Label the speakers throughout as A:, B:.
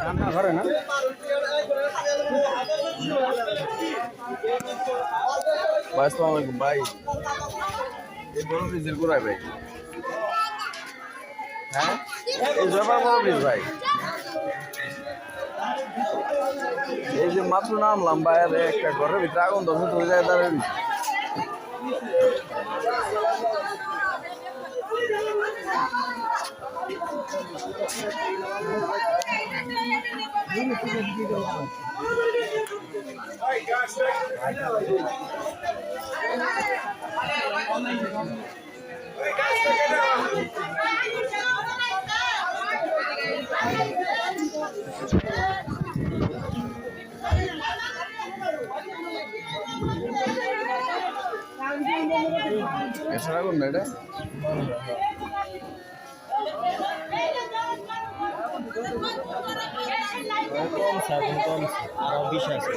A: রান্নাঘরে না ভাই আসসালামু আলাইকুম ভাই এই বড় ভাই হ্যাঁ এই জয়পার বড় ভাই এই যে মাত্র নামলাম ভাই একটা ঘরের ভিতরে আগুন দশ তো ওই জায়গায় এছাড়া আগুন না এটা?
B: আরও আছে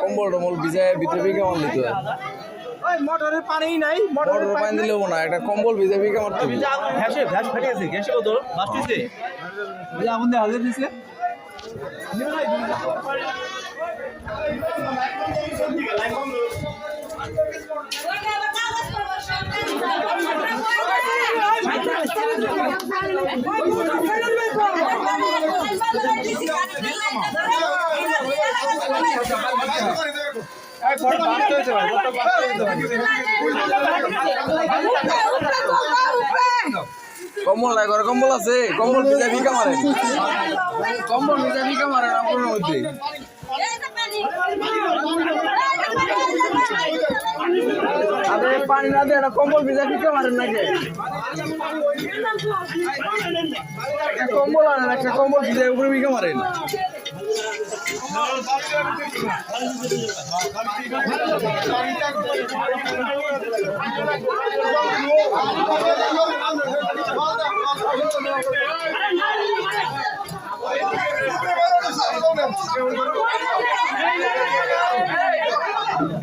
A: কম্বল টম্বল ভিজায় ভিতরে ভিগে আমার নিতে হয়।
B: ওই মোটরের পানি নাই
A: মোটর পানি দিলেও না একটা কম্বল ভিজে মারতে হবে
B: ফেটে গেছে ঘ্যাসে কত? বাস্তিছে আগুন দিয়ে হাজার দিছে।
A: কম্বল নাই ঘরে, কম্বল আছে? কম্বল ভিজে ভিগে মারে কম্বল ভিজে ভিগে মারে না মধ্যে? আরে পানি না দিয়ে কম্বল ভিজে ভিগে মারেন নাকি? কম্বল আনেন, একটা কম্বল ভিজে উপরে ভিগে মারেন।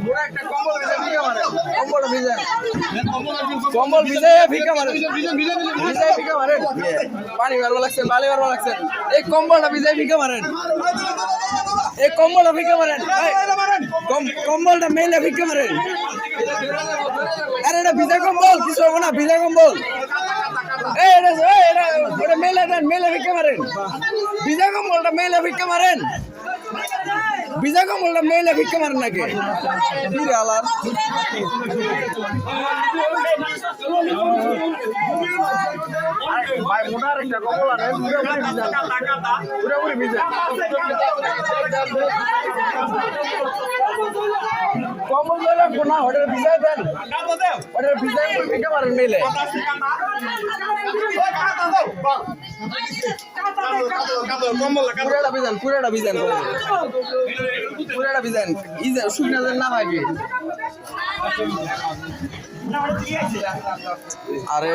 A: পুরো একটা কম্বল ভিজে ভিগে মারেন কম্বল ভিজে কম্বল ভিজে ভিগে মারেন ভিজে ভিগে মারেন। পানি মারবা লাগছে বালি মারবা লাগছে। এই কম্বলটা ভিজে ভিগে মারেন। এই কম্বলটা ভিগে মারেন। কম্বলটা মেলে ভিগে মারেন। আরে এটা ভিজা কম্বল কিছু হবে না ভিজা কম্বল। মেলে দেন মেলে ভিগে মারেন। ভিজা কম্বলটা মেলে ভিগে মারেন। ভিজা কম্বলটা মেলে ভিগে মারেন নাকি আলার ভাই মোটার একটা কম্বল আনে পুরোপুরি ভিজা ভিজা কম্বল লইলে হোটেল ভিজাই দেন হোটেল ভিজাই করে মারেন মেলে পুরাটা ভিজান পুরাটা ভিজান পুরাটা ভিজান ইজা শুকনা আরে